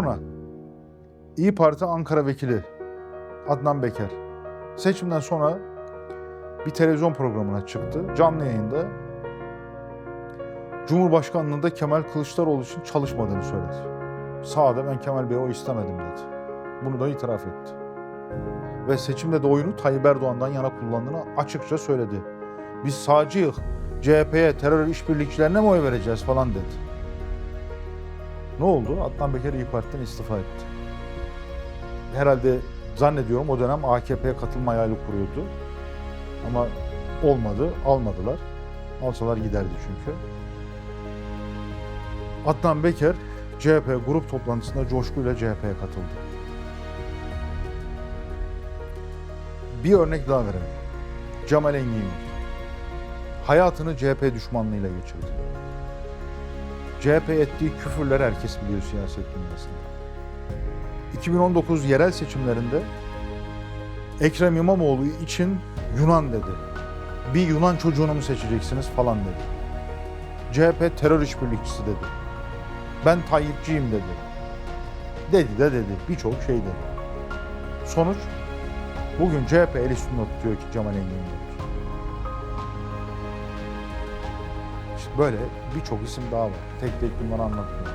Sonra İyi Parti Ankara Vekili Adnan Beker seçimden sonra bir televizyon programına çıktı. Canlı yayında Cumhurbaşkanlığında Kemal Kılıçdaroğlu için çalışmadığını söyledi. Sağda ben Kemal Bey'e o istemedim dedi. Bunu da itiraf etti. Ve seçimde de oyunu Tayyip Erdoğan'dan yana kullandığını açıkça söyledi. Biz sağcıyız, CHP'ye, terör işbirlikçilerine mi oy vereceğiz falan dedi. Ne oldu? Adnan Beker İYİ Parti'den istifa etti. Herhalde zannediyorum o dönem AKP'ye katılma hayali kuruyordu. Ama olmadı, almadılar. Alsalar giderdi çünkü. Adnan Beker CHP grup toplantısında coşkuyla CHP'ye katıldı. Bir örnek daha verelim. Cemal Engin hayatını CHP düşmanlığıyla geçirdi. CHP ettiği küfürler herkes biliyor siyaset dünyasında. 2019 yerel seçimlerinde Ekrem İmamoğlu için Yunan dedi. Bir Yunan çocuğunu mu seçeceksiniz falan dedi. CHP terör işbirlikçisi dedi. Ben Tayyipçiyim dedi. Dedi de dedi. Birçok şey dedi. Sonuç bugün CHP el üstünde tutuyor ki Cemal Engin Böyle birçok isim daha var. Tek tek bunları anlatmıyorum.